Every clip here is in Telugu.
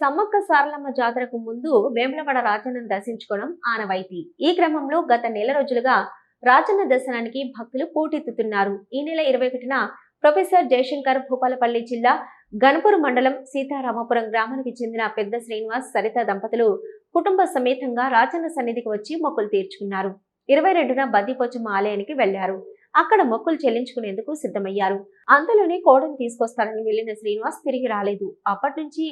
సమ్మక్క సారలమ్మ జాతరకు ముందు వేములవాడ రాజన్నను దర్శించుకోవడం ఆనవాయితీ. ఈ క్రమంలో గత నెల రోజులుగా రాజన్న దర్శనానికి భక్తులు పోటెత్తుతున్నారు. ఈ నెల ఇరవై ఒకటిన ప్రొఫెసర్ జయశంకర్ భూపాలపల్లి జిల్లా గణపూర్ మండలం సీతారామపురం గ్రామానికి చెందిన పెద్ద శ్రీనివాస్ సరిత దంపతులు కుటుంబ సమేతంగా రాజన్న సన్నిధికి వచ్చి మొక్కులు తీర్చుకున్నారు. ఇరవై రెండున బద్దిపోచమ్మ ఆలయానికి వెళ్ళారు. అక్కడ మొక్కులు చెల్లించుకునేందుకు సిద్ధమయ్యారు. అంతలోనే కోడను తీసుకొస్తారని వెళ్ళిన శ్రీనివాస్ తిరిగి రాలేదు. అప్పటి నుంచి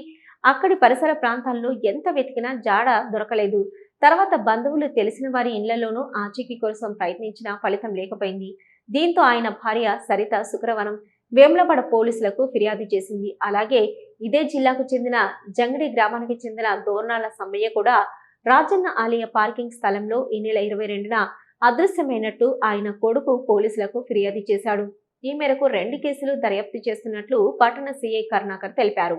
అక్కడి పరిసర ప్రాంతాల్లో ఎంత వెతికినా జాడ దొరకలేదు. తర్వాత బంధువులు తెలిసిన వారి ఇళ్ళలోనూ ఆచూకీ కోసం ప్రయత్నించినా ఫలితం లేకపోయింది. దీంతో ఆయన భార్య సరిత శుక్రవారం వేములపడ పోలీసులకు ఫిర్యాదు చేసింది. అలాగే ఇదే జిల్లాకు చెందిన జంగడి గ్రామానికి చెందిన దోర్నాల సమ్మయ్య కూడా రాజన్న ఆలయ పార్కింగ్ స్థలంలో ఈ నెల ఇరవై రెండున అదృశ్యమైనట్టు ఆయన కొడుకు పోలీసులకు ఫిర్యాదు చేశాడు. ఈ మేరకు రెండు కేసులు దర్యాప్తు చేస్తున్నట్లు పట్టణ సీఐ కరుణాకర్ తెలిపారు.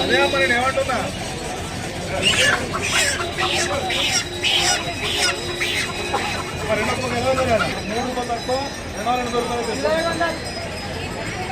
అదే మరి నేను ఏమంటున్నా మరి రెండు వందలు ఎలా ఉంది కదా? మూడు వందలు రెండు వందలు